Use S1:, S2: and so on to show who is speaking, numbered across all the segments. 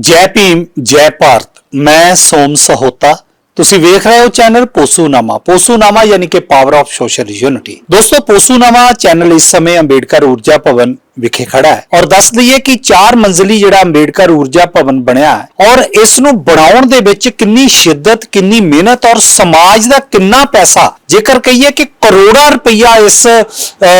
S1: ਜੈ ਭੀਮ, ਜੈ ਭਾਰਤ, ਮੈਂ ਸੋਮ ਸਹੋਤਾ। ਤੁਸੀਂ ਵੇਖ ਰਹੇ ਹੋ ਚੈਨਲ ਪੋਸੂਨਾਮਾ। ਪੋਸੂਨਾਮਾ ਯਾਨੀ ਕਿ ਪਾਵਰ ਆਫ ਸੋਸ਼ਲ ਯੂਨਿਟੀ ਦੋਸਤੋ, ਪੋਸੂਨਾਮਾ ਚੈਨਲ ਇਸ ਸਮੇਂ ਅੰਬੇਡਕਰ ਊਰਜਾ ਭਵਨ ਵਿਖੇ ਖੜਾ ਹੈ ਔਰ ਦੱਸ ਦਈਏ ਕਿ 4 ਮੰਜ਼ਲੀ ਜਿਹੜਾ ਅੰਬੇਡਕਰ ਊਰਜਾ ਭਵਨ ਬਣਿਆ ਹੈ ਔਰ ਇਸ ਨੂੰ ਬਣਾਉਣ ਦੇ ਵਿੱਚ ਕਿੰਨੀ ਸ਼ਿੱਦਤ, ਕਿੰਨੀ ਮਿਹਨਤ ਔਰ ਸਮਾਜ ਦਾ ਕਿੰਨਾ ਪੈਸਾ? ਜੇਕਰ ਕਹੀਏ ਕਿ ਕਰੋੜਾਂ ਰੁਪਈਆ ਇਸ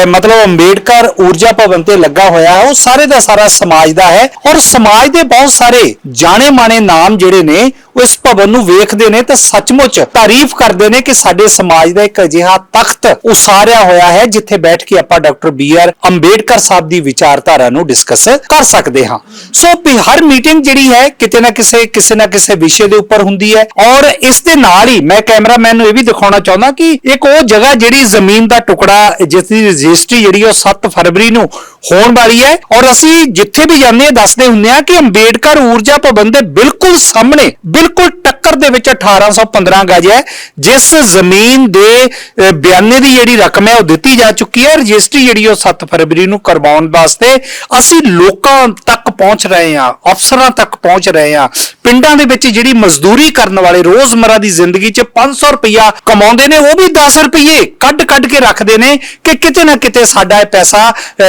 S1: ਮਤਲਬ ਅੰਬੇਡਕਰ ਊਰਜਾ ਭਵਨ ਤੇ ਲੱਗਾ ਹੋਇਆ ਹੈ, ਉਹ ਸਾਰੇ ਦਾ ਸਾਰਾ ਸਮਾਜ ਦਾ ਹੈ ਔਰ ਸਮਾਜ ਦੇ ਬਹੁਤ ਸਾਰੇ ਜਾਣੇ ਮਾਣੇ ਨਾਮ ਜਿਹੜੇ ਨੇ, ਉਹ ਇਸ ਭਵਨ ਨੂੰ ਵੇਖਦੇ ਨੇ ਤੇ ਸੱਚਮੁੱਚ ਤਾਰੀਫ ਕਰਦੇ ਨੇ ਕਿ ਸਾਡੇ ਸਮਾਜ ਦਾ ਇੱਕ ਅਜਿਹਾ ਤਖਤ ਉਸਾਰਿਆ ਹੋਇਆ ਹੈ, ਜਿੱਥੇ ਬੈਠ ਕੇ ਆਪਾਂ doctor B R Ambedkar Sahib ਦੀ ਵਿਚਾਰਧਾਰਾ ਨੂੰ ਡਿਸਕਸ ਕਰ ਸਕਦੇ ਹਾਂ। ਸੋ ਹਰ ਮੀਟਿੰਗ ਜਿਹੜੀ ਹੈ, ਕਿਤੇ ਨਾ ਕਿਸੇ ਕਿਸੇ ਨਾ ਕਿਸੇ ਵਿਸ਼ੇ ਦੇ ਉੱਪਰ ਹੁੰਦੀ ਹੈ ਔਰ ਇਸ ਦੇ ਨਾਲ ਹੀ ਮੈਂ ਕੈਮਰਾਮੈਨ ਨੂੰ ਇਹ ਵੀ ਦਿਖਾਉਣਾ ਚਾਹੁੰਦਾ ਕਿ ਇੱਕ ਉਹ ਜਗ੍ਹਾ ਜਿਹੜੀ ਜ਼ਮੀਨ ਦਾ ਟੁਕੜਾ, ਜਿਸ ਦੀ ਰਜਿਸਟਰੀ ਜਿਹੜੀ ਉਹ 7 ਫਰਵਰੀ ਨੂੰ ਹੋਣ ਵਾਲੀ ਹੈ ਔਰ ਅਸੀਂ ਜਿੱਥੇ ਵੀ ਜਾਂਦੇ ਹਾਂ, ਦੱਸਦੇ ਹੁੰਦੇ ਹਾਂ ਕਿ ਅੰਬੇਡਕਰ ਊਰਜਾ ਭਵਨ ਦੇ ਬਿਲਕੁਲ ਸਾਹਮਣੇ, ਬਿਲਕੁਲ ਟੱਕਰ ਦੇ ਵਿੱਚ 1815 ਗਜ ਹੈ, ਜਿਸ ਜ਼ਮੀਨ ਦੇ ਬਿਆਨੇ ਦੀ ਜਿਹੜੀ ਰਕਮ ਹੈ ਉਹ ਦਿੱਤੀ ਜਾ ਚੁੱਕੀ ਹੈ ਰਜਿਸਟਰੀ ਜਿਹੜੀ ਉਹ 7 ਫਰਵਰੀ ਨੂੰ ਕਰਵਾਉਣ ਵਾਸਤੇ ਅਸੀਂ ਲੋਕਾਂ ਤੱਕ ਪਹੁੰਚ ਰਹੇ ਹਾਂ, ਅਫਸਰਾਂ ਤੱਕ ਪਹੁੰਚ ਰਹੇ ਹਾਂ। ਪਿੰਡਾਂ ਦੇ ਵਿੱਚ ਜਿਹੜੀ ਮਜ਼ਦੂਰੀ ਕਰਨ ਵਾਲੇ ਰੋਜ਼ਮਰਾ ਦੀ ਜ਼ਿੰਦਗੀ 'ਚ 500 ਰੁਪਇਆ ਕਮਾਉਂਦੇ ਨੇ, ਉਹ ਵੀ 10 ਰੁਪਏ ਕੱਢ ਕੱਢ ਕੇ ਰੱਖਦੇ ਨੇ ਕਿ ਕਿਤੇ ਨਾ ਕਿਤੇ ਸਾਡਾ ਇਹ ਪੈਸਾ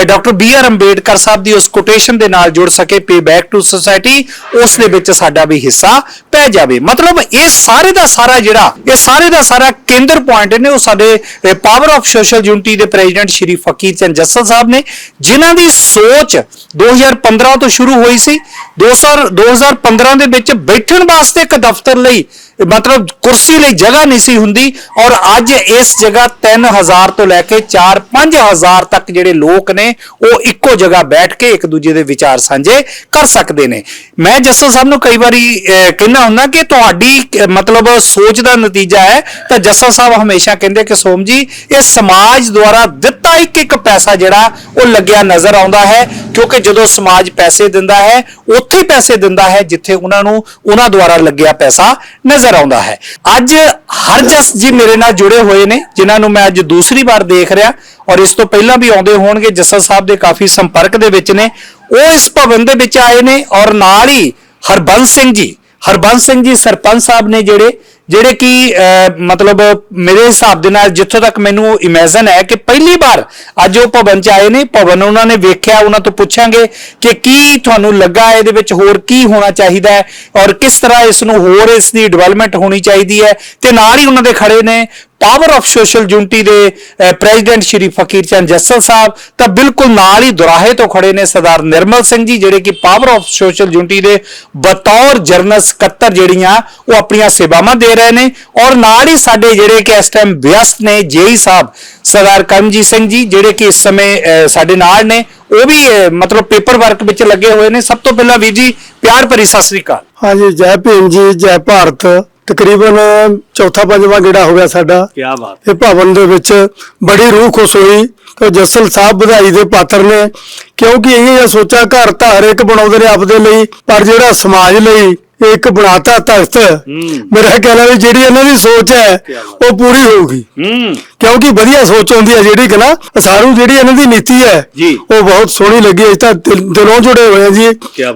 S1: doctor B R Ambedkar Sahib ਦੀ ਉਸ ਕੋਟੇਸ਼ਨ ਦੇ ਨਾਲ ਜੁੜ ਸਕੇ ਪੇ ਬੈਕ ਟੂ ਸੋਸਾਇਟੀ ਉਸ ਦੇ ਵਿੱਚ ਸਾਡਾ ਵੀ ਹਿੱਸਾ ਪੈ ਜਾਵੇ। ਮਤਲਬ ਇਹ ਸਾਰੇ ਦਾ ਸਾਰਾ ਜਿਹੜਾ, ਇਹ ਸਾਰੇ ਦਾ ਸਾਰਾ ਕੇਂਦਰ ਪੁਆਇੰਟ ਨੇ, ਉਹ ਸਾਡੇ ਪਾਵਰ ਆਫ ਸੋਸ਼ਲ ਯੂਨਿਟੀ ਦੇ ਪ੍ਰੈਜ਼ੀਡੈਂਟ ਸ਼੍ਰੀ ਫਕੀਰ ਚੰਦ ਜੱਸਲ ਸਾਹਿਬ ਨੇ, ਜਿਨ੍ਹਾਂ ਦੀ ਸੋਚ 2015 ਤੋਂ ਸ਼ੁਰੂ ਹੋਈ ਸੀ। 2000 2015 ਦੇ ਵਿੱਚ ਬੈਠਣ ਵਾਸਤੇ ਇੱਕ ਦਫ਼ਤਰ ਲਈ ਮਤਲਬ ਕੁਰਸੀ ਲਈ ਜਗ੍ਹਾ ਨਹੀਂ ਸੀ ਹੁੰਦੀ ਔਰ ਅੱਜ ਇਸ ਜਗ੍ਹਾ 3000 ਤੋਂ ਲੈ ਕੇ 4-5000 ਤੱਕ ਜਿਹੜੇ ਲੋਕ ਨੇ ਉਹ ਇੱਕੋ ਜਗ੍ਹਾ ਬੈਠ ਕੇ ਇੱਕ ਦੂਜੇ ਦੇ ਵਿਚਾਰ ਸਾਂਝੇ ਕਰ ਸਕਦੇ ਨੇ। ਮੈਂ ਜੱਸਲ ਸਾਹਿਬ ਨੂੰ ਕਈ ਵਾਰੀ ਅਹ, ਕਹਿੰਦਾ ਹੁੰਦਾ ਕਿ ਤੁਹਾਡੀ ਮਤਲਬ ਸੋਚ ਦਾ ਨਤੀਜਾ ਹੈ। ਤਾਂ ਜੱਸਲ ਸਾਹਿਬ ਹਮੇਸ਼ਾ ਕਹਿੰਦੇ ਕਿ ਸੋਮ ਜੀ ਇਹ ਸਮਾਜ ਦੁਆਰਾ ਦਿੱਤਾ ਇੱਕ ਇੱਕ ਪੈਸਾ ਜਿਹੜਾ ਉਹ ਲੱਗਿਆ ਨਜ਼ਰ ਆਉਂਦਾ ਹੈ ਕਿਉਂਕਿ ਜਦੋਂ ਸਮਾਜ ਪੈਸੇ ਦਿੰਦਾ ਹੈ ਉੱਥੇ ਹੀ ਪੈਸੇ ਦਿੰਦਾ ਹੈ ਜਿੱਥੇ ਉਹਨਾਂ ਨੂੰ ਉਹਨਾਂ ਦੁਆਰਾ ਲੱਗਿਆ ਪੈਸਾ ਨਜ਼ਰ ਆਉਂਦਾ ਹੈ। ਅੱਜ ਹਰਜਸ ਜੀ ਮੇਰੇ ਨਾਲ ਜੁੜੇ ਹੋਏ ਨੇ, ਜਿਨ੍ਹਾਂ ਨੂੰ ਮੈਂ ਅੱਜ ਦੂਸਰੀ ਵਾਰ ਦੇਖ ਰਿਹਾ ਔਰ ਇਸ ਤੋਂ ਪਹਿਲਾਂ ਵੀ ਆਉਂਦੇ ਹੋਣਗੇ ਜੱਸਲ ਸਾਹਿਬ ਦੇ ਕਾਫੀ ਸੰਪਰਕ ਦੇ ਵਿੱਚ ਨੇ। ਉਹ ਇਸ ਭਵਨ ਦੇ ਵਿੱਚ ਆਏ ਨੇ ਔਰ ਨਾਲ ਹੀ ਹਰਬੰਸ ਸਿੰਘ ਜੀ, ਹਰਬੰਸ ਸਿੰਘ ਜੀ ਸਰਪੰਚ ਸਾਹਿਬ ਨੇ ਜਿਹੜੇ ਜਿਹੜੇ ਕਿ ਮਤਲਬ ਮੇਰੇ ਹਿਸਾਬ ਦੇ ਨਾਲ ਜਿੱਥੋਂ ਤੱਕ ਮੈਨੂੰ ਇਮੇਜਿਨ ਹੈ ਕਿ ਪਹਿਲੀ ਵਾਰ ਅੱਜ ਉਹ ਭਵਨ ਚ ਆਏ ਨੇ, ਭਵਨ ਉਹਨਾਂ ਨੇ ਵੇਖਿਆ, ਉਹਨਾਂ ਤੋਂ ਪੁੱਛਾਂਗੇ ਕਿ ਕੀ ਤੁਹਾਨੂੰ ਲੱਗਾ ਇਹਦੇ ਵਿੱਚ ਹੋਰ ਕੀ ਹੋਣਾ ਚਾਹੀਦਾ ਹੈ ਔਰ ਕਿਸ ਤਰ੍ਹਾਂ ਇਸ ਨੂੰ ਹੋਰ ਇਸ ਦੀ ਡਿਵੈਲਪਮੈਂਟ ਹੋਣੀ ਚਾਹੀਦੀ ਹੈ ਤੇ ਨਾਲ ਹੀ ਉਹਨਾਂ ਦੇ ਖੜੇ ਨੇ। ਪਾਵਰ ਆਫ ਸੋਸ਼ਲ ਯੂਨਿਟੀ ਦੇ ਪ੍ਰੈਜ਼ੀਡੈਂਟ ਸ਼੍ਰੀ ਫਕੀਰ ਚੰਦ ਜੱਸਲ ਸਾਹਿਬ ਤਾਂ ਬਿਲਕੁਲ ਨਾਲ ਹੀ ਦੁਰਾਹੇ ਤੋਂ ਖੜੇ ਨੇ ਸਰਦਾਰ ਨਿਰਮਲ ਸਿੰਘ ਜੀ, ਜਿਹੜੇ ਕਿ ਪਾਵਰ ਆਫ ਸੋਸ਼ਲ ਯੂਨਿਟੀ ਦੇ ਬਤੌਰ ਜਰਨਲ ਸਕੱਤਰ ਜਿਹੜੀਆਂ, ਉਹ ਆਪਣੀਆਂ ਸੇਵਾਵਾਂ ਦੇ ਰਹੇ ਨੇ ਔਰ ਨਾਲ ਹੀ ਸਾਡੇ ਜਿਹੜੇ ਕਿ ਇਸ ਟਾਈਮ ਵਿਅਸਤ ਨੇ, ਜੇਈ ਸਾਹਿਬ, ਸਰਦਾਰ ਕਰਮਜੀਤ ਸਿੰਘ ਜੀ, ਜਿਹੜੇ ਕਿ ਇਸ ਸਮੇਂ ਸਾਡੇ ਨਾਲ ਨੇ, ਉਹ ਵੀ ਮਤਲਬ ਪੇਪਰ ਵਰਕ ਵਿੱਚ ਲੱਗੇ ਹੋਏ ਨੇ। ਸਭ ਤੋਂ ਪਹਿਲਾਂ ਵੀਰ ਜੀ, ਪਿਆਰ ਭਰੀ ਸਤਿ ਸ੍ਰੀ ਅਕਾਲ।
S2: ਹਾਂਜੀ, ਜੈ ਭੀਮ ਜੀ, ਜੈ ਭਾਰਤ। ਤਕਰੀਬਨ ਚੌਥਾ ਪੰਜਵਾਂ ਗੇੜਾ ਹੋ ਗਿਆ ਸਾਡਾ।
S1: ਕੀ ਬਾਤ।
S2: ਇਹ ਭਵਨ ਦੇ ਵਿੱਚ ਬੜੀ ਰੂਹ ਖੁਸ਼ ਹੋਈ ਕਿ ਜੱਸਲ ਸਾਹਿਬ ਵਧਾਈ ਦੇ ਪਾਤਰ ਨੇ ਕਿਉਂਕਿ ਇਹ ਸੋਚਾ ਘਰ ਤਾਂ ਹਰੇਕ ਬਣਾਉਂਦੇ ਨੇ ਆਪਦੇ ਲਈ ਪਰ ਜਿਹੜਾ ਸਮਾਜ ਲਈ ਇੱਕ ਬਣਾਤਾ ਤਖਤ ਮੇਰਾ ਕਹਿਣਾ ਵੀ ਜਿਹੜੀ ਇਹਨਾਂ ਦੀ ਸੋਚ ਹੈ ਉਹ ਪੂਰੀ ਹੋਊਗੀ। ਕਿਉਂਕਿ ਵਧੀਆ ਸੋਚ ਆਉਂਦੀ ਹੈ ਜਿਹੜੀ ਕਿ ਨਾ ਸਾਰੂ ਜਿਹੜੀ ਇਹਨਾਂ ਦੀ ਨੀਤੀ ਹੈ। ਉਹ ਬਹੁਤ ਸੋਹਣੀ ਲੱਗੀ ਅਸੀਂ ਤਾਂ ਦਿਲ- ਜੁੜੇ ਹੋਏ ਜੀ।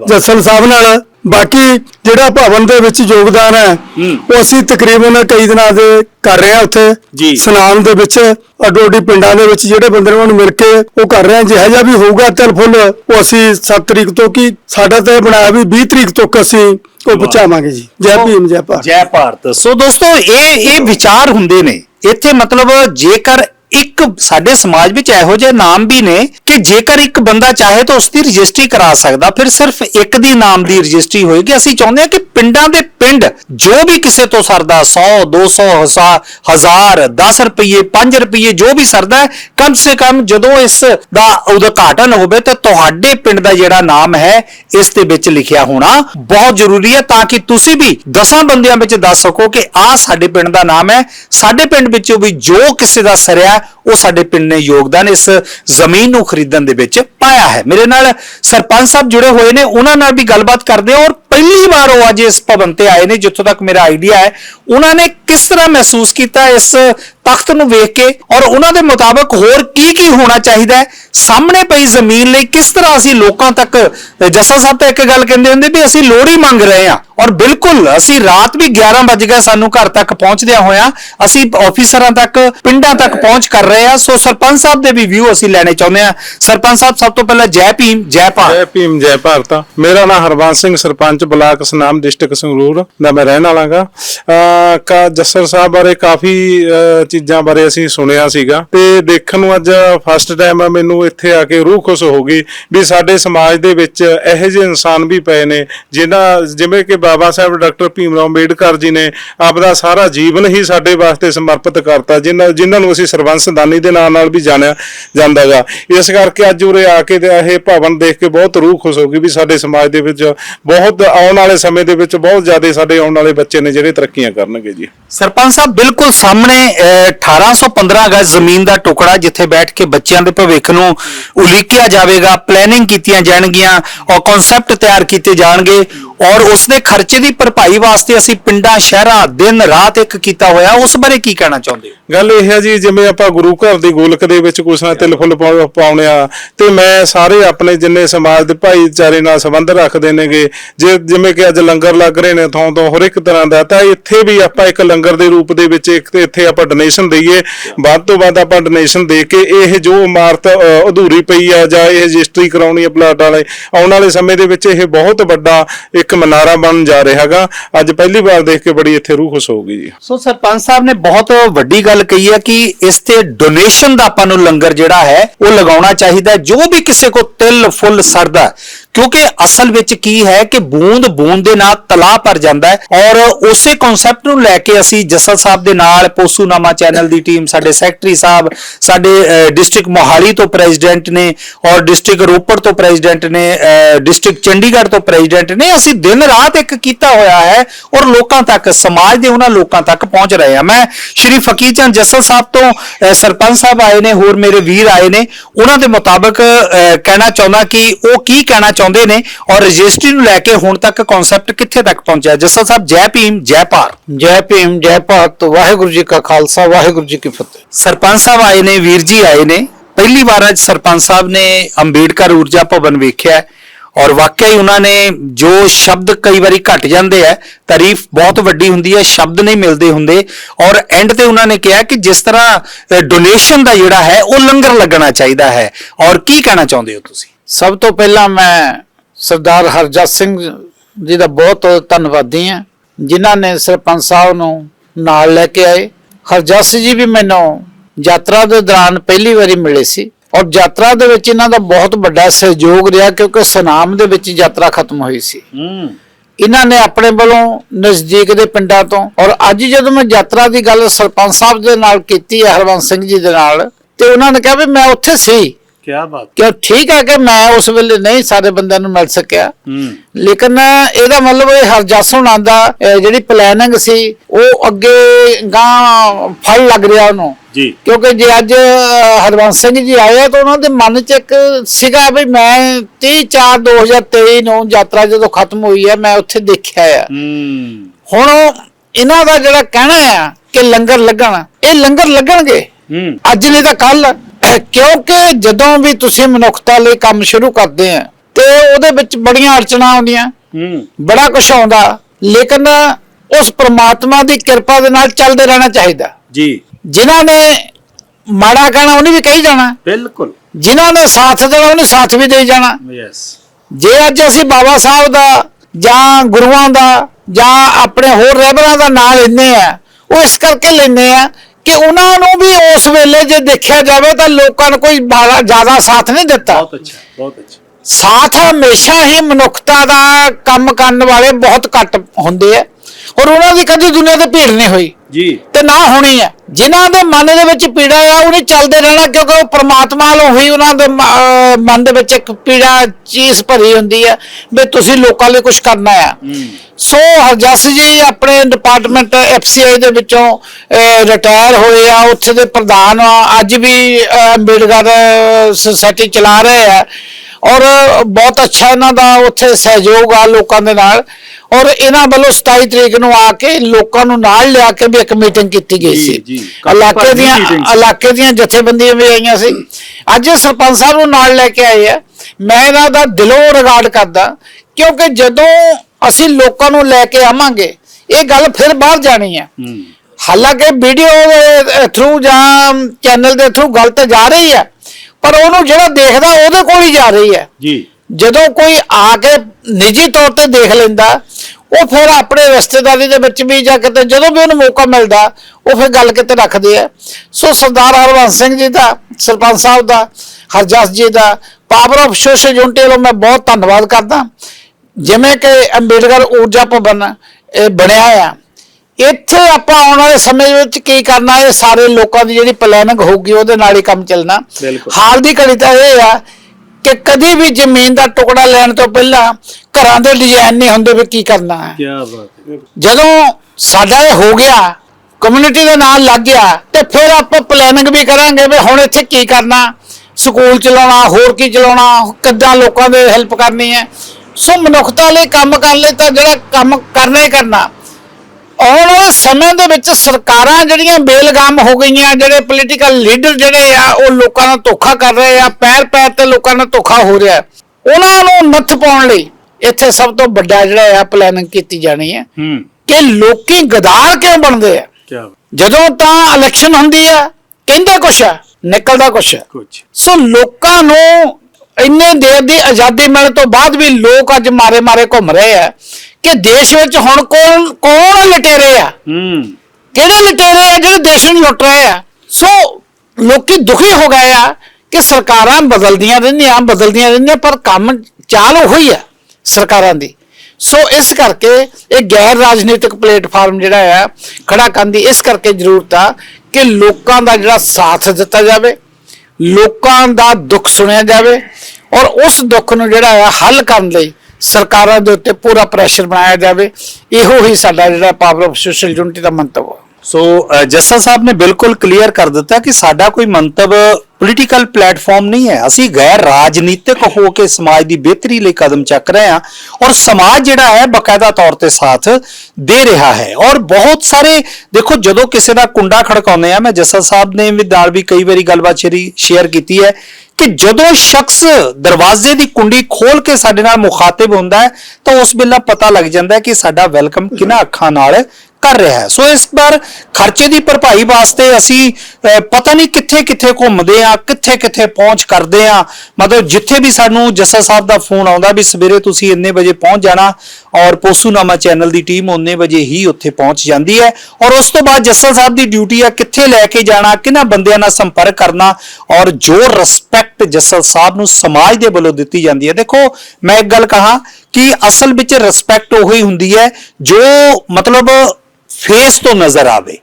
S2: ਜੱਸਲ ਸਾਹਿਬ ਨਾਲ ਬਾਕੀ ਜਿਹੜਾ ਭਵਨ ਦੇ ਵਿੱਚ ਯੋਗਦਾਨ ਹੈ। ਉਹ ਅਸੀਂ ਤਕਰੀਬਨ ਕਈ ਦਿਨਾਂ ਦੇ ਕਰ ਰਹੇ ਹਾਂ ਉੱਥੇ। ਸਨਾਮ ਦੇ ਵਿੱਚ ਅੱਡੋ ਅੱਡੀ ਪਿੰਡਾਂ ਦੇ ਵਿੱਚ ਜਿਹੜੇ ਬੰਦੇ ਨੇ ਉਹਨਾਂ ਨੂੰ ਮਿਲ ਕੇ ਉਹ ਕਰ ਰਹੇ ਹਾਂ। ਜਿਹੋ ਜਿਹਾ ਵੀ ਹੋਊਗਾ ਤਿਲ ਫੁੱਲ ਉਹ ਅਸੀਂ 7 ਤਰੀਕ ਤੋਂ ਕੀ ਸਾਡਾ ਤਾਂ ਬਣਾਇਆ ਵੀ 20 ਤਰੀਕ ਤੱਕ ਅਸੀਂ ਉਹ ਪਹੁੰਚਾਵਾਂਗੇ ਜੀ। ਜੈ ਭੀਮ ਜੈ ਭਾਰਤ।
S1: ਜੈ ਭਾਰਤ। ਸੋ ਦੋਸਤੋ ਇਹ ਇਹ ਵਿਚਾਰ ਹੁੰਦੇ ਨੇ। ਇੱਥੇ ਮਤਲਬ ਜੇਕਰ ਇੱਕ ਸਾਡੇ ਸਮਾਜ ਵਿੱਚ ਇਹੋ ਜਿਹੇ ਨਾਮ ਵੀ ਨੇ ਕਿ ਜੇਕਰ ਇੱਕ ਬੰਦਾ ਚਾਹੇ ਤਾਂ ਉਸ ਦੀ ਰਜਿਸਟਰੀ ਕਰਾ ਸਕਦਾ। ਫਿਰ ਸਿਰਫ ਇੱਕ ਦੀ ਨਾਮ ਦੀ ਰਜਿਸਟਰੀ ਹੋਏਗੀ। ਅਸੀਂ ਚਾਹੁੰਦੇ ਹਾਂ ਕਿ ਪਿੰਡਾਂ ਦੇ ਪਿੰਡ ਜੋ ਵੀ ਕਿਸੇ ਤੋਂ ਸਰਦਾ 100 200 1000 10 ਰੁਪਏ 5 ਰੁਪਏ ਜੋ ਵੀ ਸਰਦਾ ਕਮ ਸੇ ਕਮ ਜਦੋਂ ਇਸ ਦਾ ਉਦਘਾਟਨ ਹੋਵੇ ਤਾਂ ਤੁਹਾਡੇ ਪਿੰਡ ਦਾ ਜਿਹੜਾ ਨਾਮ ਹੈ, ਇਸ ਦੇ ਵਿੱਚ ਲਿਖਿਆ ਹੋਣਾ ਬਹੁਤ ਜ਼ਰੂਰੀ ਹੈ ਤਾਂ ਕਿ ਤੁਸੀਂ ਵੀ ਦਸਾਂ ਬੰਦਿਆਂ ਵਿੱਚ ਦੱਸ ਸਕੋ ਕਿ ਆਹ ਸਾਡੇ ਪਿੰਡ ਦਾ ਨਾਮ ਹੈ। ਸਾਡੇ ਪਿੰਡ ਵਿੱਚੋਂ ਵੀ ਜੋ ਕਿਸੇ ਦਾ ਸਰਿਆ ਉਹ ਸਾਡੇ ਪਿੰਡ ਨੇ ਯੋਗਦਾਨ ਇਸ ਜ਼ਮੀਨ ਨੂੰ ਖਰੀਦਣ ਦੇ ਵਿੱਚ ਪਾਇਆ ਹੈ। ਮੇਰੇ ਨਾਲ ਸਰਪੰਚ ਸਾਹਿਬ ਜੁੜੇ ਹੋਏ ਨੇ, ਉਹਨਾਂ ਨਾਲ ਵੀ ਗੱਲਬਾਤ ਕਰਦੇ ਹਾਂ ਔਰ ਪਹਿਲੀ ਵਾਰ ਉਹ ਅੱਜ ਇਸ ਭਵਨ ਤੇ ਆਏ ਨੇ, ਜਿੱਥੋਂ ਤੱਕ ਮੇਰਾ ਆਈਡੀਆ ਹੈ। ਉਹਨਾਂ ਨੇ ਕਿਸ ਤਰ੍ਹਾਂ ਮਹਿਸੂਸ ਕੀਤਾ ਇਸ ਤਖਤ ਨੂੰ ਵੇਖ ਕੇ ਔਰ ਉਹਨਾਂ ਦੇ ਮੁਤਾਬਕ ਹੋਰ ਕੀ ਕੀ ਹੋਣਾ ਚਾਹੀਦਾ ਹੈ? ਸਾਹਮਣੇ ਪਈ ਜ਼ਮੀਨ ਲਈ ਕਿਸ ਤਰ੍ਹਾਂ ਅਸੀਂ ਲੋਕਾਂ ਤੱਕ ਜੱਸਾ ਸਾਹਿਬ ਤਾਂ ਇੱਕ ਗੱਲ ਕਹਿੰਦੇ ਹੁੰਦੇ ਵੀ ਅਸੀਂ ਲੋੜੀ ਮੰਗ ਰਹੇ ਹਾਂ ਔਰ ਬਿਲਕੁਲ ਅਸੀਂ ਰਾਤ ਵੀ 11 ਵਜ ਗਏ ਸਾਨੂੰ ਘਰ ਤੱਕ ਪਹੁੰਚਦਿਆਂ ਹੋਇਆ ਅਸੀਂ ਆਫੀਸਰਾਂ ਤੱਕ, ਪਿੰਡਾਂ ਤੱਕ ਪਹੁੰਚ ਕਰ ਰਹੇ ਹਾਂ। ਸੋ ਸਰਪੰਚ ਸਾਹਿਬ ਦੇ ਵੀ ਵਿਊ ਅਸੀਂ ਲੈਣੇ ਚਾਹੁੰਦੇ ਹਾਂ। ਸਰਪੰਚ ਸਾਹਿਬ, ਸਭ ਤੋਂ ਪਹਿਲਾਂ ਜੈ ਭੀਮ, ਜੈ ਭਾਰਤ।
S3: ਜੈ ਭੀਮ, ਜੈ ਭਾਰਤ। ਮੇਰਾ ਨਾਮ ਹਰਬੰਸ ਸਿੰਘ, ਸਰਪੰਚ, ਬਲਾਕ ਸਨਾਮ, ਡਿਸਟ੍ਰਿਕਟ ਸੰਗਰੂਰ ਦਾ ਮੈਂ ਰਹਿਣ ਵਾਲਾਗਾ ਕਾ ਜੱਸਰ ਸਾਹਿਬ ਬਾਰੇ ਕਾਫੀ ਚੀਜ਼ਾਂ ਬਾਰੇ ਅਸੀਂ ਸੁਣਿਆ ਸੀਗਾ ਤੇ ਦੇਖਣ ਨੂੰ ਅੱਜ ਫਸਟ ਟਾਈਮ ਮੈਨੂੰ ਇੱਥੇ ਆ ਕੇ ਰੂਹ ਖੁਸ਼ ਹੋ ਗਈ ਵੀ ਸਾਡੇ ਸਮਾਜ ਦੇ ਵਿੱਚ ਇਹੋ ਜਿਹੇ ਇਨਸਾਨ ਵੀ ਪਏ ਨੇ, ਜਿਨ੍ਹਾਂ ਜਿਵੇਂ ਕਿ ਬਾਬਾ ਸਾਹਿਬ, ਡਾਕਟਰ ਭੀਮ ਰਾਓ ਅੰਬੇਡਕਰ ਜੀ ਨੇ ਆਪਦਾ ਸਾਰਾ ਜੀਵਨ ਹੀ ਸਾਡੇ ਵਾਸਤੇ ਸਮਰਪਿਤ ਕਰਤਾ, ਜਿਨ੍ਹਾਂ ਜਿਨ੍ਹਾਂ ਨੂੰ ਅਸੀਂ ਸਰਬੰਸ ਦਾਨੀ ਦੇ ਨਾਂ ਨਾਲ ਵੀ ਜਾਣਿਆ ਜਾਂਦਾਗਾ। ਇਸ ਕਰਕੇ ਅੱਜ ਉਰੇ ਆ ਕੇ ਇਹ ਭਵਨ ਦੇਖ ਕੇ ਬਹੁਤ ਰੂਹ ਖੁਸ਼ ਹੋ ਗਈ ਵੀ ਸਾਡੇ ਸਮਾਜ ਦੇ ਵਿੱਚ ਬਹੁਤ ਆਉਣ ਵਾਲੇ ਸਮੇਂ ਦੇ ਵਿੱਚ ਬਹੁਤ ਜ਼ਿਆਦਾ ਸਾਡੇ ਆਉਣ ਵਾਲੇ ਬੱਚੇ ਨੇ ਜਿਹੜੇ ਤਰੱਕੀਆਂ ਕਰਨਗੇ ਜੀ।
S1: ਸਰਪੰਚ ਸਾਹਿਬ, ਬਿਲਕੁਲ ਸਾਹਮਣੇ 1815 ਗਜ਼ ਜ਼ਮੀਨ ਦਾ ਟੁਕੜਾ ਜਿੱਥੇ ਬੈਠ ਕੇ ਬੱਚਿਆਂ ਦੇ ਭਵਿੱਖ ਨੂੰ ਉਲੀਕਿਆ ਜਾਵੇਗਾ ਪਲੈਨਿੰਗ ਕੀਤੀਆਂ ਜਾਣਗੀਆਂ, ਔਰ ਕਨਸੈਪਟ ਤਿਆਰ ਕੀਤੇ ਜਾਣਗੇ। ਔਰ ਉਸ ਦੇ ਖਰਚੇ ਦੀ ਭਰਪਾਈ ਵਾਸਤੇ ਅਸੀਂ ਪਿੰਡਾਂ, ਸ਼ਹਿਰਾਂ ਦਿਨ ਰਾਤ ਇੱਕ ਕੀਤਾ ਹੋਇਆ, ਉਸ ਬਾਰੇ ਕੀ ਕਹਿਣਾ ਚਾਹੁੰਦੇ ਹੋ?
S3: ਗੱਲ ਇਹ ਹੈ ਜੀ, ਜਿਵੇਂ ਆਪਾਂ ਗੁਰੂ ਘਰ ਦੀ ਗੋਲਕ ਦੇ ਵਿੱਚ ਕੁਛ ਨਾ ਤਿਲ ਫੁੱਲ ਪਾਉਣੇ ਆ, ਤੇ ਮੈਂ ਸਾਰੇ ਆਪਣੇ ਜਿੰਨੇ ਸਮਾਜ ਦੇ ਭਾਈਚਾਰੇ ਨਾਲ ਸੰਬੰਧ ਰੱਖਦੇ ਨੇਗੇ, ਜੇ ਜਿਵੇਂ ਕਿ ਅੱਜ ਲੰਗਰ ਲੱਗ ਰਹੇ ਨੇ ਥੋਂ ਤੋਂ ਹਰ ਇੱਕ ਤਰ੍ਹਾਂ ਦਾ, ਤਾਂ ਇੱਥੇ ਵੀ ਆਪਾਂ ਇੱਕ ਲੰਗਰ ਦੇ ਰੂਪ ਦੇ ਵਿੱਚ ਇੱਕ ਤੇ ਇੱਥੇ ਆਪਾਂ ਡੋਨੇਸ਼ਨ ਦਈਏ, ਵੱਧ ਤੋਂ ਵੱਧ ਆਪਾਂ ਡੋਨੇਸ਼ਨ ਦੇ ਕੇ ਇਹ ਜੋ ਇਮਾਰਤ ਅਧੂਰੀ ਪਈ ਆ, ਜਾਂ ਇਹ ਰਜਿਸਟਰੀ ਕਰਾਉਣੀ ਆ ਪਲਾਟ ਵਾਲੇ, ਆਉਣ ਵਾਲੇ ਸਮੇਂ ਦੇ ਵਿੱਚ ਇਹ ਬਹੁਤ ਵੱਡਾ ਇੱਕ ਮਨਾਰਾ ਬਣਨ ਜਾ ਰਿਹਾ ਹੈਗਾ ਅੱਜ ਪਹਿਲੀ ਵਾਰ ਦੇਖ ਕੇ ਬੜੀ ਇੱਥੇ ਰੂਹ ਖੁਸ਼ ਹੋ ਗਈ ਜੀ।
S1: ਸੋ ਸਰਪੰਚ ਸਾਹਿਬ ਨੇ ਬਹੁਤ ਵੱਡੀ ਗੱਲ ਕਹੀ ਹੈ ਕਿ ਇਸ ਤੇ ਡੋਨੇਸ਼ਨ ਦਾ ਆਪਾਂ ਨੂੰ ਲੰਗਰ ਜਿਹੜਾ ਹੈ, ਉਹ ਲਗਾਉਣਾ ਚਾਹੀਦਾ ਜੋ ਵੀ ਕਿਸੇ ਕੋ ਤਿਲ, ਫੁੱਲ ਸਰਦਾ ਕਿਉਂਕਿ ਅਸਲ ਵਿੱਚ ਕੀ ਹੈ ਕਿ ਬੂੰਦ ਬੂੰਦ ਦੇ ਨਾਲ ਤਲਾਅ ਭਰ ਜਾਂਦਾ ਹੈ ਔਰ ਉਸੇ ਕਨਸੈਪਟ ਨੂੰ ਲੈ ਕੇ ਅਸੀਂ ਜਸਲ ਸਾਹਿਬ ਦੇ ਨਾਲ ਪੋਸੂਨਾਮਾ ਚੈਨਲ ਦੀ ਟੀਮ ਸਾਡੇ ਸੈਕਟਰੀ ਸਾਹਿਬ, ਸਾਡੇ ਡਿਸਟ੍ਰਿਕਟ ਮੋਹਾਲੀ ਤੋਂ ਪ੍ਰੈਜ਼ੀਡੈਂਟ ਨੇ ਔਰ ਡਿਸਟ੍ਰਿਕਟ ਰੋਪੜ ਤੋਂ ਪ੍ਰੈਜ਼ੀਡੈਂਟ ਨੇ ਡਿਸਟ੍ਰਿਕਟ ਚੰਡੀਗੜ੍ਹ ਤੋਂ ਪ੍ਰੈਜ਼ੀਡੈਂਟ ਨੇ, ਅਸੀਂ ਦਿਨ ਰਾਤ ਇੱਕ ਕੀਤਾ ਹੋਇਆ ਹੈ ਔਰ ਲੋਕਾਂ ਤੱਕ, ਸਮਾਜ ਦੇ ਉਹਨਾਂ ਲੋਕਾਂ ਤੱਕ ਪਹੁੰਚ ਰਹੇ ਹਾਂ। ਮੈਂ ਸ਼੍ਰੀ ਫਕੀਰ ਚੰਦ ਜੱਸਲ ਸਾਹਿਬ ਤੋਂ ਸਰਪੰਚ ਸਾਹਿਬ ਆਏ ਨੇ, ਹੋਰ ਮੇਰੇ ਵੀਰ ਆਏ ਨੇ, ਉਹਨਾਂ ਦੇ ਮੁਤਾਬਕ ਕਹਿਣਾ ਚਾਹੁੰਦਾ ਕਿ ਉਹ ਕੀ ਕਹਿਣਾ ਚਾਹੁੰਦੇ ਨੇ ਔਰ ਰਜਿਸਟਰੀ ਨੂੰ ਲੈ ਕੇ ਹੁਣ ਤੱਕ ਕਨਸੈਪਟ ਕਿੱਥੇ ਤੱਕ ਪਹੁੰਚਿਆ? ਜੱਸਲ ਸਾਹਿਬ ਜੈ ਭੀਮ ਜੈ ਭਾਰਤ।
S4: ਜੈ ਭੀਮ ਜੈ ਭਾਰਤ। ਵਾਹਿਗੁਰੂ ਜੀ ਕਾ ਖਾਲਸਾ ਵਾਹਿਗੁਰੂ ਜੀ ਕੀ ਫਤਿਹ।
S1: ਸਰਪੰਚ ਸਾਹਿਬ ਆਏ ਨੇ ਵੀਰ ਜੀ ਆਏ ਨੇ। ਪਹਿਲੀ ਵਾਰ ਅੱਜ ਸਰਪੰਚ ਸਾਹਿਬ ਨੇ ਅੰਬੇਡਕਰ ਊਰਜਾ ਭਵਨ ਵੇਖਿਆ ਔਰ ਵਾਕਿਆ ਹੀ ਉਹਨਾਂ ਨੇ ਜੋ ਸ਼ਬਦ ਕਈ ਵਾਰੀ ਘਟ ਜਾਂਦੇ ਆ ਤਾਰੀਫ ਬਹੁਤ ਵੱਡੀ ਹੁੰਦੀ ਹੈ ਸ਼ਬਦ ਨਹੀਂ ਮਿਲਦੇ ਹੁੰਦੇ। ਔਰ ਐਂਡ ਤੇ ਉਹਨਾਂ ਨੇ ਕਿਹਾ ਕਿ ਜਿਸ ਤਰ੍ਹਾਂ ਡੋਨੇਸ਼ਨ ਦਾ ਜਿਹੜਾ ਹੈ ਉਹ ਲੰਗਰ ਲੱਗਣਾ ਚਾਹੀਦਾ ਹੈ। ਔਰ ਕੀ ਕਹਿਣਾ ਚਾਹੁੰਦੇ ਹੋ ਤੁਸੀਂ?
S4: ਸਭ ਤੋਂ ਪਹਿਲਾਂ ਮੈਂ ਸਰਦਾਰ ਹਰਜਤ ਸਿੰਘ ਜੀ ਦਾ ਬਹੁਤ ਧੰਨਵਾਦੀ ਹਾਂ ਜਿਨ੍ਹਾਂ ਨੇ ਸਰਪੰਚ ਸਾਹਿਬ ਨੂੰ ਨਾਲ ਲੈ ਕੇ ਆਏ। ਹਰਜਤ ਸਿੰਘ ਜੀ ਵੀ ਮੈਨੂੰ ਯਾਤਰਾ ਦੇ ਦੌਰਾਨ ਪਹਿਲੀ ਵਾਰੀ ਮਿਲੇ ਸੀ ਔਰ ਯਾਤਰਾ ਦੇ ਵਿੱਚ ਇਹਨਾਂ ਦਾ ਬਹੁਤ ਵੱਡਾ ਸਹਿਯੋਗ ਰਿਹਾ ਕਿਉਂਕਿ ਸੁਨਾਮ ਦੇ ਵਿੱਚ ਯਾਤਰਾ ਖਤਮ ਹੋਈ ਸੀ। ਇਹਨਾਂ ਨੇ ਆਪਣੇ ਵੱਲੋਂ ਨਜ਼ਦੀਕ ਦੇ ਪਿੰਡਾਂ ਤੋਂ ਔਰ ਅੱਜ ਜਦੋਂ ਮੈਂ ਯਾਤਰਾ ਦੀ ਗੱਲ ਸਰਪੰਚ ਸਾਹਿਬ ਦੇ ਨਾਲ ਕੀਤੀ ਹੈ ਹਰਵੰਸ ਸਿੰਘ ਜੀ ਦੇ ਨਾਲ ਤੇ ਉਹਨਾਂ ਨੇ ਕਿਹਾ ਵੀ ਮੈਂ ਉੱਥੇ ਸੀ।
S1: ਕੀ ਬਾਤ।
S4: ਕਿ ਠੀਕ ਹੈ ਕਿ ਮੈਂ ਉਸ ਵੇਲੇ ਨਹੀਂ ਸਾਰੇ ਬੰਦਿਆਂ ਨੂੰ ਮਿਲ ਸਕਿਆ। ਲੇਕਿਨ ਇਹਦਾ ਮਤਲਬ ਇਹ ਹਰਜਸ ਹੋਣਾ ਦਾ ਜਿਹੜੀ ਪਲੈਨਿੰਗ ਸੀ ਉਹ ਅੱਗੇ ਗਾਂ ਫਲ ਲੱਗ ਰਿਹਾ ਉਹਨੂੰ।
S1: ਜੀ।
S4: ਕਿਉਂਕਿ ਜੇ ਅੱਜ ਹਰਵੰਸ ਸਿੰਘ ਜੀ ਆਏ ਤਾਂ ਉਹਨਾਂ ਦੇ ਮਨ 'ਚ ਇੱਕ ਸੀਗਾ ਵੀ ਮੈਂ 30 4 2023 ਨੂੰ ਯਾਤਰਾ ਜਦੋਂ ਖਤਮ ਹੋਈ ਹੈ ਮੈਂ ਉੱਥੇ ਦੇਖਿਆ ਆ। ਹੁਣ ਇਹਨਾਂ ਦਾ ਜਿਹੜਾ ਕਹਿਣਾ ਆ ਕਿ ਲੰਗਰ ਲੱਗਣ ਇਹ ਲੰਗਰ ਲੱਗਣਗੇ। ਅੱਜ ਨਹੀਂ ਤਾਂ ਕੱਲ ਕਿਉਂਕਿ ਜਦੋਂ ਵੀ ਤੁਸੀਂ ਮਨੁੱਖਤਾ ਲਈ ਕੰਮ ਸ਼ੁਰੂ ਕਰਦੇ ਆ ਤੇ ਉਹਦੇ ਵਿੱਚ ਬੜੀਆਂ ਅੜਚਣਾਂ ਆਉਂਦੀਆਂ।
S1: ਹੂੰ।
S4: ਬੜਾ ਕੁਝ ਆਉਂਦਾ ਲੇਕਿਨ ਉਸ ਪ੍ਰਮਾਤਮਾ ਦੀ ਕਿਰਪਾ ਦੇ ਨਾਲ ਚੱਲਦੇ ਰਹਿਣਾ ਚਾਹੀਦਾ।
S1: ਜੀ।
S4: ਜਿਨ੍ਹਾਂ ਨੇ ਮਾੜਾ ਕਹਿਣਾ ਉਹਨੇ ਵੀ ਕਹੀ ਜਾਣਾ।
S1: ਬਿਲਕੁਲ।
S4: ਜਿਨ੍ਹਾਂ ਨੇ ਸਾਥ ਦੇਣਾ ਉਹਨੇ ਸਾਥ ਵੀ ਦੇ ਜਾਣਾ।
S1: ਯੈਸ।
S4: ਜੇ ਅੱਜ ਅਸੀਂ ਬਾਬਾ ਸਾਹਿਬ ਦਾ ਜਾਂ ਗੁਰੂਆਂ ਦਾ ਜਾਂ ਆਪਣੇ ਹੋਰ ਰਹਿਬਰਾਂ ਦਾ ਨਾਮ ਲੈਂਦੇ ਆ ਉਹ ਇਸ ਕਰਕੇ ਲੈਂਦੇ ਆ ਕਿ ਉਹਨਾਂ ਨੂੰ ਵੀ ਉਸ ਵੇਲੇ ਜੇ ਦੇਖਿਆ ਜਾਵੇ ਤਾਂ ਲੋਕਾਂ ਨੇ ਕੋਈ ਜ਼ਿਆਦਾ ਸਾਥ ਨਹੀਂ ਦਿੱਤਾ।
S1: ਬਹੁਤ ਅੱਛਾ ਬਹੁਤ ਅੱਛਾ।
S4: ਸਾਥ ਹਮੇਸ਼ਾ ਹੀ ਮਨੁੱਖਤਾ ਦਾ ਕੰਮ ਕਰਨ ਵਾਲੇ ਬਹੁਤ ਘੱਟ ਹੁੰਦੇ ਆ। ਔਰ ਉਹਨਾਂ ਦੀ ਕਦੀ ਦੁਨੀਆ ਤੇ ਭੀੜ ਨਹੀਂ ਹੋਈ।
S1: ਜੀ।
S4: ਤੇ ਨਾ ਹੋਣੀ ਹੈ। ਜਿਨ੍ਹਾਂ ਦੇ ਮਨ ਦੇ ਵਿੱਚ ਪੀੜਾ ਆ ਉਹਨੇ ਚੱਲਦੇ ਰਹਿਣਾ ਕਿਉਂਕਿ ਉਹ ਪ੍ਰਮਾਤਮਾ ਵੱਲੋਂ ਹੀ ਉਹਨਾਂ ਦੇ ਮਨ ਦੇ ਵਿੱਚ ਇੱਕ ਪੀੜਾ ਚੀਜ਼ ਭਰੀ ਹੁੰਦੀ ਹੈ ਵੀ ਤੁਸੀਂ ਲੋਕਾਂ ਲਈ ਕੁਝ ਕਰਨਾ ਆ। ਸੋ ਹਰਜਸ ਜੀ ਆਪਣੇ ਡਿਪਾਰਟਮੈਂਟ ਐਫਸੀਆਈ ਦੇ ਵਿੱਚੋਂ ਰਿਟਾਇਰ ਹੋਏ ਆ ਉੱਥੇ ਦੇ ਪ੍ਰਧਾਨ ਆ। ਅੱਜ ਵੀ ਅੰਬੇਡਕਰ ਸੁਸਾਇਟੀ ਚਲਾ ਰਹੇ ਆ। ਔਰ ਬਹੁਤ ਅੱਛਾ ਇਹਨਾਂ ਦਾ ਉੱਥੇ ਸਹਿਯੋਗ ਆ ਲੋਕਾਂ ਦੇ ਨਾਲ। ਔਰ ਇਹਨਾਂ ਵੱਲੋਂ 27 ਤਰੀਕ ਨੂੰ ਆ ਕੇ ਲੋਕਾਂ ਨੂੰ ਨਾਲ ਲਿਆ ਕੇ ਵੀ ਇੱਕ ਮੀਟਿੰਗ ਕੀਤੀ ਗਈ ਸੀ। ਇਲਾਕੇ ਦੀਆਂ। ਇਲਾਕੇ ਦੀਆਂ ਜਥੇਬੰਦੀਆਂ ਵੀ ਆਈਆਂ ਸੀ। ਅੱਜ ਸਰਪੰਚ ਸਾਹਿਬ ਨੂੰ ਨਾਲ ਲੈ ਕੇ ਆਏ ਆ। ਮੈਂ ਇਹਨਾਂ ਦਾ ਦਿਲੋਂ ਰਿਗਾਰਡ ਕਰਦਾ ਕਿਉਂਕਿ ਜਦੋਂ ਅਸੀਂ ਲੋਕਾਂ ਨੂੰ ਲੈ ਕੇ ਆਵਾਂਗੇ ਇਹ ਗੱਲ ਫਿਰ ਬਾਹਰ ਜਾਣੀ ਹੈ। ਹਾਲਾਂਕਿ ਵੀਡੀਓ ਦੇ ਥਰੂ ਜਾਂ ਚੈਨਲ ਦੇ ਥਰੂ ਗੱਲ ਤਾਂ ਜਾ ਰਹੀ ਹੈ ਪਰ ਉਹਨੂੰ ਜਿਹੜਾ ਦੇਖਦਾ ਉਹਦੇ ਕੋਲ ਹੀ ਜਾ ਰਹੀ ਹੈ।
S1: ਜੀ।
S4: ਜਦੋਂ ਕੋਈ ਆ ਕੇ ਨਿੱਜੀ ਤੌਰ ਤੇ ਦੇਖ ਲੈਂਦਾ ਉਹ ਫਿਰ ਆਪਣੇ ਰਿਸ਼ਤੇਦਾਰੀ ਦੇ ਵਿੱਚ ਵੀ ਜਾਂ ਕਿਤੇ ਜਦੋਂ ਵੀ ਉਹਨੂੰ ਮੌਕਾ ਮਿਲਦਾ ਉਹ ਫਿਰ ਗੱਲ ਕਿਤੇ ਰੱਖਦੇ ਆ। ਸੋ ਸਰਦਾਰ ਹਰਵੰਸ ਸਿੰਘ ਜੀ ਦਾ ਸਰਪੰਚ ਸਾਹਿਬ ਦਾ ਹਰਜਸ ਜੀ ਦਾ ਪਾਵਰ ਆਫ ਸੋਸ਼ਲ ਯੂਨਿਟੀ ਵੱਲੋਂ ਮੈਂ ਬਹੁਤ ਧੰਨਵਾਦ ਕਰਦਾ। ਜਿਵੇਂ ਕਿ ਅੰਬੇਡਕਰ ਊਰਜਾ ਭਵਨ ਇਹ ਬਣਿਆ ਆ ਇੱਥੇ ਆਪਾਂ ਆਉਣ ਵਾਲੇ ਸਮੇਂ ਵਿੱਚ ਕੀ ਕਰਨਾ ਇਹ ਸਾਰੇ ਲੋਕਾਂ ਦੀ ਜਿਹੜੀ ਪਲੈਨਿੰਗ ਹੋਊਗੀ ਉਹਦੇ ਨਾਲ ਹੀ ਕੰਮ ਚੱਲਣਾ।
S1: ਬਿਲਕੁਲ।
S4: ਹਾਲ ਦੀ ਘੜੀ ਤਾਂ ਇਹ ਆ ਕਿ ਕਦੀ ਵੀ ਜ਼ਮੀਨ ਦਾ ਟੁਕੜਾ ਲੈਣ ਤੋਂ ਪਹਿਲਾਂ ਘਰਾਂ ਦੇ ਡਿਜ਼ਾਈਨ ਨਹੀਂ ਹੁੰਦੇ ਵੀ ਕੀ ਕਰਨਾ ਹੈ।
S1: ਕੀ ਬਾਤ ਹੈ।
S4: ਜਦੋਂ ਸਾਡਾ ਇਹ ਹੋ ਗਿਆ ਕਮਿਊਨਿਟੀ ਦੇ ਨਾਲ ਲੱਗ ਗਿਆ ਤੇ ਫਿਰ ਆਪਾਂ ਪਲੈਨਿੰਗ ਵੀ ਕਰਾਂਗੇ ਵੀ ਹੁਣ ਇੱਥੇ ਕੀ ਕਰਨਾ ਸਕੂਲ ਚਲਾਉਣਾ ਹੋਰ ਕੀ ਚਲਾਉਣਾ ਕਿੱਦਾਂ ਲੋਕਾਂ ਦੇ ਹੈਲਪ ਕਰਨੀ ਹੈ। ਸੋ ਮਨੁੱਖਤਾ ਲਈ ਕੰਮ ਕਰਨ ਲਈ ਤਾਂ ਜਿਹੜਾ ਕੰਮ ਕਰਨਾ ਹੀ ਕਰਨਾ ਆਉਣ ਵਾਲੇ ਸਮੇਂ ਦੇ ਵਿੱਚ ਸਰਕਾਰਾਂ ਜਿਹੜੀਆਂ ਬੇਲਗਾਮ ਹੋ ਗਈਆਂ ਜਿਹੜੇ ਪੋਲੀਟੀਕਲ ਲੀਡਰ ਜਿਹੜੇ ਆ ਉਹ ਲੋਕਾਂ ਨਾਲ ਧੋਖਾ ਕਰ ਰਹੇ ਆ ਪੈਰ ਪੈਰ ਤੇ ਲੋਕਾਂ ਨਾਲ ਧੋਖਾ ਹੋ ਰਿਹਾ। ਉਹਨਾਂ ਨੂੰ ਨੱਥ ਪਾਉਣ ਲਈ ਇੱਥੇ ਸਭ ਤੋਂ ਵੱਡਾ ਜਿਹੜਾ ਆ ਪਲੈਨਿੰਗ ਕੀਤੀ ਜਾਣੀ ਹੈ ਕਿ ਲੋਕੀ ਗਦਾਰ ਕਿਉਂ ਬਣਦੇ ਆ? ਜਦੋਂ ਤਾਂ ਇਲੈਕਸ਼ਨ ਹੁੰਦੀ ਆ ਕਹਿੰਦੇ ਕੁਛ ਆ ਨਿਕਲਦਾ ਕੁਛ ਆ। ਸੋ ਲੋਕਾਂ ਨੂੰ ਇੰਨੇ ਦੇਰ ਦੀ ਆਜ਼ਾਦੀ ਮਿਲਣ ਤੋਂ ਬਾਅਦ ਵੀ ਲੋਕ ਅੱਜ ਮਾਰੇ ਮਾਰੇ ਘੁੰਮ ਰਹੇ ਆ। ਕਿ ਦੇਸ਼ ਵਿੱਚ ਹੁਣ ਕੌਣ ਕੌਣ ਲਟੇਰੇ ਆ?
S1: ਹੂੰ।
S4: ਕਿਹੜੇ ਲਟੇਰੇ ਆ ਜਿਹੜੇ ਦੇਸ਼ ਨੂੰ ਲੁੱਟ ਰਹੇ ਆ? ਸੋ ਲੋਕੀ ਦੁਖੀ ਹੋ ਗਏ ਆ ਕਿ ਸਰਕਾਰਾਂ ਬਦਲਦੀਆਂ ਰਹਿੰਦੀਆਂ ਬਦਲਦੀਆਂ ਰਹਿੰਦੀਆਂ ਪਰ ਕੰਮ ਚਾਲ ਉਹੀ ਆ ਸਰਕਾਰਾਂ ਦੀ। ਸੋ ਇਸ ਕਰਕੇ ਇਹ ਗੈਰ ਰਾਜਨੀਤਿਕ ਪਲੇਟਫਾਰਮ ਜਿਹੜਾ ਆ ਖੜਾ ਕਰਨ ਦੀ ਇਸ ਕਰਕੇ ਜ਼ਰੂਰਤ ਆ ਕਿ ਲੋਕਾਂ ਦਾ ਜਿਹੜਾ ਸਾਥ ਦਿੱਤਾ ਜਾਵੇ ਲੋਕਾਂ ਦਾ ਦੁੱਖ ਸੁਣਿਆ ਜਾਵੇ ਔਰ ਉਸ ਦੁੱਖ ਨੂੰ ਜਿਹੜਾ ਆ ਹੱਲ ਕਰਨ ਲਈ ਸਰਕਾਰਾਂ ਦੇ ਉੱਤੇ ਪੂਰਾ ਪ੍ਰੈਸ਼ਰ ਬਣਾਇਆ ਜਾਵੇ। ਇਹੋ ਹੀ ਸਾਡਾ ਜਿਹੜਾ ਪਾਵਰ ਆਫ ਸੋਸ਼ਲ ਯੂਨਿਟੀ ਦਾ ਮੰਤਵ ਹੈ
S1: ਸੋ ਜੱਸਾ ਸਾਹਿਬ ਨੇ ਬਿਲਕੁਲ ਕਲੀਅਰ ਕਰ ਦਿੱਤਾ ਕਿ ਸਾਡਾ ਕੋਈ ਮੰਤਵ ਪੋਲੀਟੀਕਲ ਪਲੇਟਫਾਰਮ ਨਹੀਂ ਹੈ। ਅਸੀਂ ਗੈਰ ਰਾਜਨੀਤਿਕ ਹੋ ਕੇ ਸਮਾਜ ਦੀ ਬਿਹਤਰੀ ਲਈ ਕਦਮ ਚੱਕ ਰਹੇ ਹਾਂ ਔਰ ਸਮਾਜ ਜਿਹੜਾ ਹੈ ਬਕਾਇਦਾ ਤੌਰ ਤੇ ਸਾਥ ਦੇ ਰਿਹਾ ਹੈ। ਔਰ ਬਹੁਤ ਸਾਰੇ, ਦੇਖੋ ਜਦੋਂ ਕਿਸੇ ਦਾ ਕੁੰਡਾ ਖੜਕਾਉਂਦੇ ਆ ਮੈਂ ਜੱਸਾ ਸਾਹਿਬ ਨੇ ਵੀ ਨਾਲ ਵੀ ਕਈ ਵਾਰੀ ਗੱਲਬਾਤ ਸ਼ੇਰੀ ਸ਼ੇਅਰ ਕੀਤੀ ਹੈ ਕਿ ਜਦੋਂ ਸ਼ਖਸ ਦਰਵਾਜ਼ੇ ਦੀ ਕੁੰਡੀ ਖੋਲ ਕੇ ਸਾਡੇ ਨਾਲ ਮੁਖਾਤਿਬ ਹੁੰਦਾ ਹੈ, ਤਾਂ ਉਸ ਵੇਲੇ ਪਤਾ ਲੱਗ ਜਾਂਦਾ ਹੈ ਕਿ ਸਾਡਾ ਵੈਲਕਮ ਕਿਹਨਾਂ ਅੱਖਾਂ ਨਾਲ ਕਰ ਰਿਹਾ ਹੈ। ਸੋ ਇਸ ਵਾਰ ਖਰਚੇ ਦੀ ਭਰਪਾਈ ਵਾਸਤੇ ਅਸੀਂ ਪਤਾ ਨਹੀਂ ਕਿੱਥੇ ਕਿੱਥੇ ਘੁੰਮਦੇ ਆ ਕਿੱਥੇ ਕਿੱਥੇ ਪਹੁੰਚ ਕਰਦੇ ਆ ਮਤਲਬ ਜਿੱਥੇ ਵੀ ਸਾਨੂੰ ਜੱਸਾ ਸਾਹਿਬ ਦਾ ਫੋਨ ਆਉਂਦਾ ਵੀ ਸਵੇਰੇ ਤੁਸੀਂ ਇੰਨੇ ਵਜੇ ਪਹੁੰਚ ਜਾਣਾ ਔਰ ਪੋਸੂਨਾਮਾ ਚੈਨਲ ਦੀ ਟੀਮ ਉਨੇ ਵਜੇ ਹੀ ਉੱਥੇ ਪਹੁੰਚ ਜਾਂਦੀ ਹੈ। ਔਰ ਉਸ ਤੋਂ ਬਾਅਦ ਜੱਸਾ ਸਾਹਿਬ ਦੀ ਡਿਊਟੀ ਆ ਕਿੱਥੇ ਲੈ ਕੇ ਜਾਣਾ, ਕਿਹਨਾਂ ਬੰਦਿਆਂ ਨਾਲ ਸੰਪਰਕ ਕਰਨਾ ਔਰ ਜੋ ਰਿਸਪੈਕਟ ਜੱਸਾ ਸਾਹਿਬ ਨੂੰ ਸਮਾਜ ਦੇ ਵੱਲੋਂ ਦਿੱਤੀ ਜਾਂਦੀ ਹੈ। ਦੇਖੋ, ਮੈਂ ਇੱਕ ਗੱਲ ਕਹਾ ਕਿ ਅਸਲ ਵਿੱਚ ਰਿਸਪੈਕਟ ਉਹੀ ਹੁੰਦੀ ਹੈ ਜੋ ਮਤਲਬ ਫੇਸ ਤੋਂ ਨਜ਼ਰ ਆਵੇ।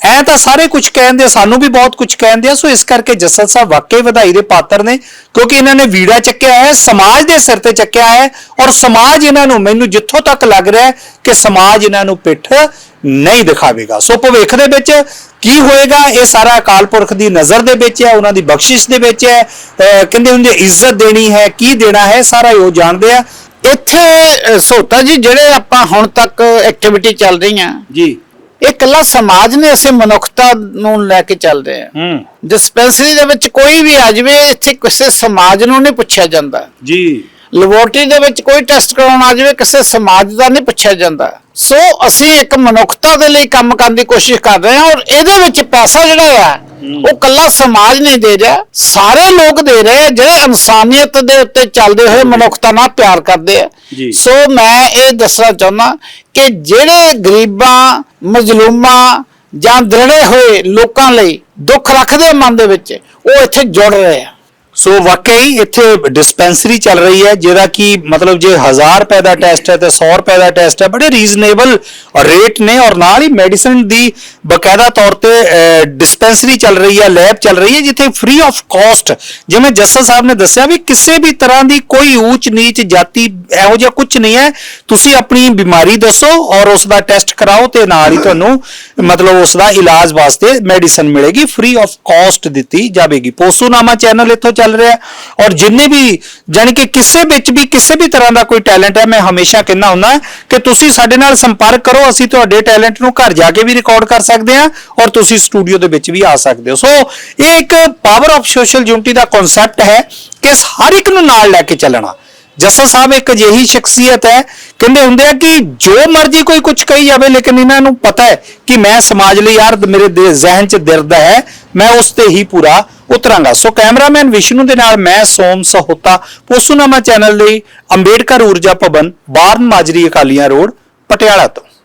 S1: ਐ ਤਾਂ ਸਾਰੇ ਕੁਝ ਕਹਿੰਦੇ ਆ, ਸਾਨੂੰ ਵੀ ਬਹੁਤ ਕੁਝ ਕਹਿੰਦੇ ਆ ਸੋ ਇਸ ਕਰਕੇ ਜੱਸਲ ਸਾਹਿਬ ਵਾਕਈ ਵਧਾਈ ਦੇ ਪਾਤਰ ਨੇ ਕਿਉਂਕਿ ਇਹਨਾਂ ਨੇ ਵੀੜਾ ਚੱਕਿਆ ਹੈ ਸਮਾਜ ਦੇ ਸਿਰ ਤੇ ਚੱਕਿਆ ਹੈ ਔਰ ਸਮਾਜ ਇਹਨਾਂ ਨੂੰ ਮੈਨੂੰ ਜਿੱਥੋਂ ਤੱਕ ਲੱਗ ਰਿਹਾ ਕਿ ਸਮਾਜ ਇਹਨਾਂ ਨੂੰ ਪਿੱਠ ਨਹੀਂ ਦਿਖਾਵੇਗਾ। ਸੋ ਭਵਿੱਖ ਦੇ ਵਿੱਚ ਕੀ ਹੋਏਗਾ ਇਹ ਸਾਰਾ ਅਕਾਲ ਪੁਰਖ ਦੀ ਨਜ਼ਰ ਦੇ ਵਿੱਚ ਹੈ ਉਹਨਾਂ ਦੀ ਬਖਸ਼ਿਸ਼ ਦੇ ਵਿੱਚ ਹੈ ਅਹ ਕਹਿੰਦੇ ਹੁੰਦੇ ਇੱਜ਼ਤ ਦੇਣੀ ਹੈ ਕੀ ਦੇਣਾ ਹੈ ਸਾਰਾ ਉਹ ਜਾਣਦੇ ਆ।
S4: ਇੱਥੇ ਸੋਤਾ ਜੀ ਜਿਹੜੇ ਆਪਾਂ ਹੁਣ ਤੱਕ ਐਕਟੀਵਿਟੀ ਚੱਲ ਰਹੀਆਂ।
S1: ਜੀ।
S4: ਇਹ ਇਕੱਲਾ ਸਮਾਜ ਨੇ ਅਸੀਂ ਮਨੁੱਖਤਾ ਨੂੰ ਲੈ ਕੇ ਚੱਲਦੇ ਆ।
S1: ਹੂੰ।
S4: ਡਿਸਪੈਂਸਰੀ ਦੇ ਵਿੱਚ ਕੋਈ ਵੀ ਆ ਜਾਵੇ ਇੱਥੇ ਕਿਸੇ ਸਮਾਜ ਨੂੰ ਨਹੀਂ ਪੁੱਛਿਆ ਜਾਂਦਾ।
S1: ਜੀ।
S4: ਲੈਬੋਰਟਰੀ ਦੇ ਵਿੱਚ ਕੋਈ ਟੈਸਟ ਕਰਾਉਣ ਆ ਜਾਵੇ ਕਿਸੇ ਸਮਾਜ ਦਾ ਨਹੀਂ ਪੁੱਛਿਆ ਜਾਂਦਾ। ਸੋ ਅਸੀਂ ਇੱਕ ਮਨੁੱਖਤਾ ਦੇ ਲਈ ਕੰਮ ਕਰਨ ਦੀ ਕੋਸ਼ਿਸ਼ ਕਰ ਰਹੇ ਹਾਂ ਔਰ ਇਹਦੇ ਵਿੱਚ ਪੈਸਾ ਜਿਹੜਾ ਆ ਉਹ ਕੱਲਾ ਸਮਾਜ ਨਹੀਂ ਦੇ ਰਿਹਾ ਸਾਰੇ ਲੋਕ ਦੇ ਰਹੇ ਆ ਜਿਹੜੇ ਇਨਸਾਨੀਅਤ ਦੇ ਉੱਤੇ ਚੱਲਦੇ ਹੋਏ ਮਨੁੱਖਤਾ ਨਾਲ ਪਿਆਰ ਕਰਦੇ ਆ। ਸੋ ਮੈਂ ਇਹ ਦੱਸਣਾ ਚਾਹੁੰਦਾ ਕਿ ਜਿਹੜੇ ਗਰੀਬਾਂ ਮਜ਼ਲੂਮਾਂ ਜਾਂ ਦਰੜੇ ਹੋਏ ਲੋਕਾਂ ਲਈ ਦੁੱਖ ਰੱਖਦੇ ਮਨ ਦੇ ਵਿੱਚ ਉਹ ਇੱਥੇ ਜੁੜ ਰਹੇ ਆ।
S1: ਸੋ ਵਾਕਈ ਇੱਥੇ ਡਿਸਪੈਂਸਰੀ ਚੱਲ ਰਹੀ ਹੈ, ਜਿਹੜਾ ਕਿ ਮਤਲਬ ਜੇ 1000 ਰੁਪਏ ਦਾ ਟੈਸਟ ਹੈ ਤੇ 100 ਰੁਪਏ ਦਾ ਟੈਸਟ ਹੈ, ਬੜੇ ਰੀਜ਼ਨੇਬਲ ਰੇਟ ਨੇ ਔਰ ਨਾਲ ਹੀ ਮੈਡੀਸਨ ਦੀ ਬਕਾਇਦਾ ਤੌਰ ਤੇ ਡਿਸਪੈਂਸਰੀ ਚੱਲ ਰਹੀ ਹੈ ਲੈਬ ਚੱਲ ਰਹੀ ਹੈ, ਜਿੱਥੇ ਫ੍ਰੀ ਆਫ ਕਾਸਟ ਜਿਵੇਂ ਜੱਸਾ ਸਾਹਿਬ ਨੇ ਦੱਸਿਆ ਵੀ ਕਿਸੇ ਵੀ ਤਰ੍ਹਾਂ ਦੀ ਕੋਈ ਊਚ ਨੀਚ ਜਾਤੀ ਇਹੋ ਜਿਹਾ ਕੁਝ ਨਹੀਂ ਹੈ। ਤੁਸੀਂ ਆਪਣੀ ਬਿਮਾਰੀ ਦੱਸੋ ਔਰ ਉਸ ਦਾ ਟੈਸਟ ਕਰਾਓ ਤੇ ਨਾਲ ਹੀ ਤੁਹਾਨੂੰ ਮਤਲਬ ਉਸ ਦਾ ਇਲਾਜ ਵਾਸਤੇ ਮੈਡੀਸਨ ਮਿਲੇਗੀ। ਫ੍ਰੀ ਆਫ ਕਾਸਟ ਦਿੱਤੀ ਜਾਵੇਗੀ। ਪੋਸੂਨਾਮਾ ਚੈਨਲ ਇੱਥੋਂ ਚੱਲ ਰਿਹਾ ਔਰ ਜਿੰਨੇ ਵੀ, ਜਾਣੀ ਕਿ ਕਿਸੇ ਵਿੱਚ ਵੀ, ਕਿਸੇ ਵੀ ਤਰ੍ਹਾਂ ਦਾ ਕੋਈ ਟੈਲੈਂਟ ਹੈ, ਮੈਂ ਹਮੇਸ਼ਾ ਕਹਿੰਦਾ ਹੁੰਦਾ ਕਿ ਤੁਸੀਂ ਸਾਡੇ ਨਾਲ ਸੰਪਰਕ ਕਰੋ, ਅਸੀਂ ਤੁਹਾਡੇ ਟੈਲੈਂਟ ਨੂੰ ਘਰ ਜਾ ਕੇ ਵੀ ਰਿਕਾਰਡ ਕਰ ਸਕਦੇ ਹਾਂ ਔਰ ਤੁਸੀਂ ਸਟੂਡੀਓ ਦੇ ਵਿੱਚ ਵੀ ਆ ਸਕਦੇ ਹੋ। ਸੋ ਇਹ ਇੱਕ ਪਾਵਰ ਆਫ ਸੋਸ਼ਲ ਯੂਨਿਟੀ ਦਾ ਕਨਸੈਪਟ ਹੈ ਕਿ ਹਰ ਇੱਕ ਨੂੰ ਨਾਲ ਲੈ ਕੇ ਚੱਲਣਾ। ਜੱਸਾ ਸਾਹਿਬ, ਇੱਕ ਅਜਿਹੀ ਸ਼ਖਸੀਅਤ ਹੈ, ਕਹਿੰਦੇ ਹੁੰਦੇ ਆ ਕਿ ਜੋ ਮਰਜ਼ੀ ਕੋਈ ਕੁਝ ਕਹੀ ਜਾਵੇ, ਲੇਕਿਨ ਇਹਨਾਂ ਨੂੰ ਪਤਾ ਹੈ ਕਿ ਮੈਂ ਸਮਾਜ ਲਈ ਯਾਰ, ਮੇਰੇ ਦੇ ਜ਼ਿਹਨ 'ਚ ਦਿਰਦ ਹੈ। ਮੈਂ ਉਸ ਤੇ ਹੀ ਪੂਰਾ ਉਤਰਾਂਗਾ। ਸੋ ਕੈਮਰਾਮੈਨ ਵਿਸ਼ਨੂੰ ਦੇ ਨਾਲ ਮੈਂ ਸੋਮ ਸਹੋਤਾ, ਪੋਸੂਨਾਮਾ ਚੈਨਲ ਲਈ ਅੰਬੇਡਕਰ ਊਰਜਾ ਭਵਨ, ਬਾਰਨ ਮਾਜਰੀ ਅਕਾਲੀਆਂ ਰੋਡ, ਪਟਿਆਲਾ ਤੋਂ।